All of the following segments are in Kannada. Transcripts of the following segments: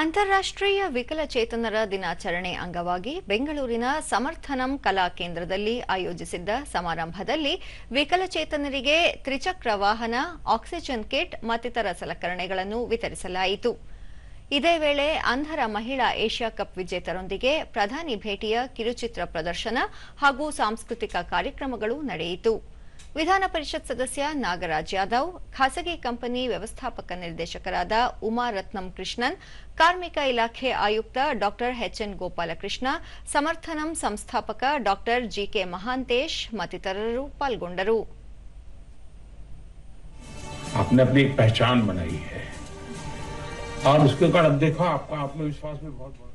ಅಂತಾರಾಷ್ಟ್ರೀಯ ವಿಕಲಚೇತನರ ದಿನಾಚರಣೆ ಅಂಗವಾಗಿ ಬೆಂಗಳೂರಿನ ಸಮರ್ಥನಂ ಕಲಾ ಕೇಂದ್ರದಲ್ಲಿ ಆಯೋಜಿಸಿದ್ದ ಸಮಾರಂಭದಲ್ಲಿ ವಿಕಲಚೇತನರಿಗೆ ತ್ರಿಚಕ್ರ ವಾಹನ, ಆಕ್ಸಿಜನ್ ಕಿಟ್ ಮತ್ತಿತರ ಸಲಕರಣೆಗಳನ್ನು ವಿತರಿಸಲಾಯಿತು. ಇದೇ ವೇಳೆ ಅಂಧರ ಮಹಿಳಾ ಏಷ್ಯಾ ಕಪ್ ವಿಜೇತರೊಂದಿಗೆ ಪ್ರಧಾನಿ ಭೇಟಿಯ ಕಿರುಚಿತ್ರ ಪ್ರದರ್ಶನ ಹಾಗೂ ಸಾಂಸ್ಕೃತಿಕ ಕಾರ್ಯಕ್ರಮಗಳು ನಡೆಯಿತು. ವಿಧಾನ ಪರಿಷತ್ ಸದಸ್ಯ ನಾಗರಾಜ್ ಯಾದವ್ ಖಾಸಗಿ ಕಂಪನಿ ವ್ಯವಸ್ಥಾಪಕ ನಿರ್ದೇಶಕರಾದ ಉಮಾ ರತ್ನಂ ಕೃಷ್ಣನ್ ಕಾರ್ಮಿಕ ಇಲಾಖೆ ಆಯುಕ್ತ ಡಾ ಎಚ್ಎನ್ ಗೋಪಾಲಕೃಷ್ಣ ಸಮರ್ಥನಂ ಸಂಸ್ಥಾಪಕ ಡಾ ಜಿಕೆ ಮಹಾಂತೇಶ್ ಮತ್ತಿತರರು ಪಾಲ್ಗೊಂಡರು आपने अपनी एक पहचान बनाई है और उसके बाद अब देखो आपका आत्मविश्वास भी बहुत बढ़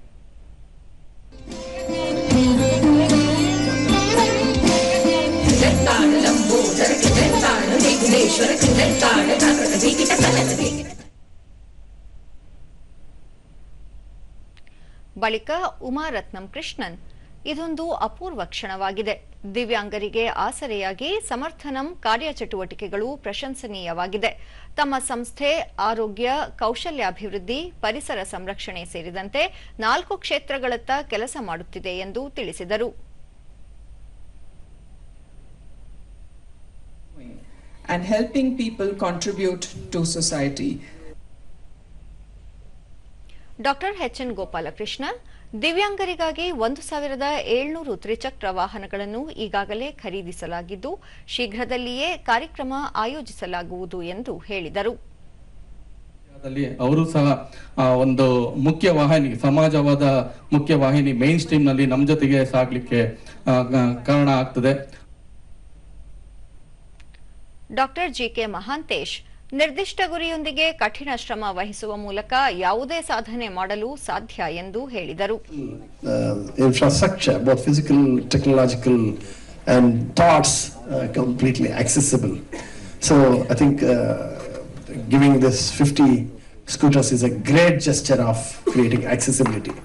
ಬಳಿಕ ಉಮಾರತ್ನಂ ಕೃಷ್ಣನ್. ಇದೊಂದು ಅಪೂರ್ವ ಕ್ಷಣವಾಗಿದೆ. ದಿವ್ಯಾಂಗರಿಗೆ ಆಸರೆಯಾಗಿ ಸಮರ್ಥನಂ ಕಾರ್ಯಚಟುವಟಿಕೆಗಳು ಪ್ರಶಂಸನೀಯವಾಗಿದೆ. ತಮ್ಮ ಸಂಸ್ಥೆ, ಆರೋಗ್ಯ, ಕೌಶಲ್ಯಾಭಿವೃದ್ಧಿ, ಪರಿಸರ ಸಂರಕ್ಷಣೆ ಸೇರಿದಂತೆ ನಾಲ್ಕು ಕ್ಷೇತ್ರಗಳತ್ತ ಕೆಲಸ ಮಾಡುತ್ತಿದೆ ಎಂದು ತಿಳಿಸಿದರು. And helping people contribute to society. Doctor H N Gopalakrishna ದಿವ್ಯಾಂಗರಿಗಾಗಿ ಒಂದು ಸಾವಿರದ ಏಳ್ನೂರು ತ್ರಿಚಕ್ರ ವಾಹನಗಳನ್ನು ಈಗಾಗಲೇ ಖರೀದಿಸಲಾಗಿದ್ದು ಶೀಘ್ರದಲ್ಲಿಯೇ ಕಾರ್ಯಕ್ರಮ ಆಯೋಜಿಸಲಾಗುವುದು ಎಂದು ಹೇಳಿದರು. ಅವರು ಸಹ ಒಂದು ಮುಖ್ಯ ವಾಹಿನಿ ಸಮಾಜವಾದ ಮುಖ್ಯ ವಾಹಿನಿ ಮೇನ್ ಸ್ಟ್ರೀಮ್ನಲ್ಲಿ ನಮ್ಮ ಜೊತೆಗೆ ಸಾಗಲಿಕ್ಕೆ ಕಾರಣ ಆಗ್ತದೆ. ಡಾಕ್ಟರ್ ಜಿಕೆ ಮಹಾಂತೇಶ್ ನಿರ್ದಿಷ್ಟ ಗುರಿಯೊಂದಿಗೆ ಕಠಿಣ ಶ್ರಮ ವಹಿಸುವ ಮೂಲಕ ಯಾವುದೇ ಸಾಧನೆ ಮಾಡಲು ಸಾಧ್ಯ ಎಂದು ಹೇಳಿದರು uh, technological, and thoughts uh, completely accessible. So I think uh, giving this 50 scooters is a great gesture of creating accessibility.